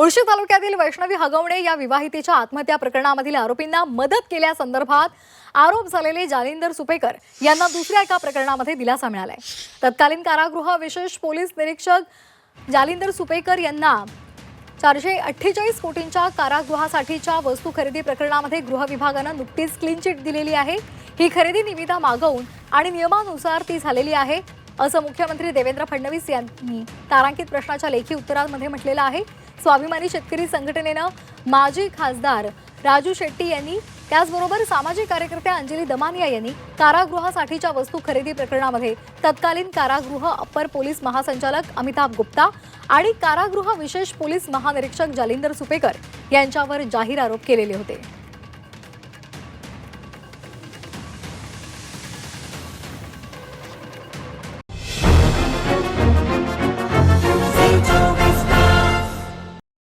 मुळशी तालुक्यातील वैष्णवी हगवणे या विवाहितेच्या आत्महत्या प्रकरणामधील आरोपींना मदत केल्यासंदर्भात आरोप झालेले जालिंदर सुपेकर यांना दुसऱ्या एका प्रकरणामध्ये दिलासा मिळालाय. तत्कालीन कारागृह विशेष पोलीस निरीक्षक जालिंदर सुपेकर यांना चारशे अठ्ठेचाळीस कोटींच्या कारागृहासाठीच्या वस्तू खरेदी प्रकरणामध्ये गृह विभागानं नुकतीच क्लीन चिट दिलेली आहे. ही खरेदी निविदा मागवून आणि नियमानुसार ती झालेली आहे असं मुख्यमंत्री देवेंद्र फडणवीस यांनी तारांकित प्रश्नाच्या लेखी उत्तरांमध्ये म्हटलेलं आहे. स्वाभिमानी शेतकरी संघटनेनं माजी खासदार राजू शेट्टी यांनी त्याचबरोबर सामाजिक कार्यकर्त्या अंजली दमानिया यांनी कारागृहासाठीच्या वस्तू खरेदी प्रकरणामध्ये तत्कालीन कारागृह अप्पर पोलीस महासंचालक अमिताभ गुप्ता आणि कारागृह विशेष पोलीस महानिरीक्षक जालिंदर सुपेकर यांच्यावर जाहीर आरोप केलेले होते.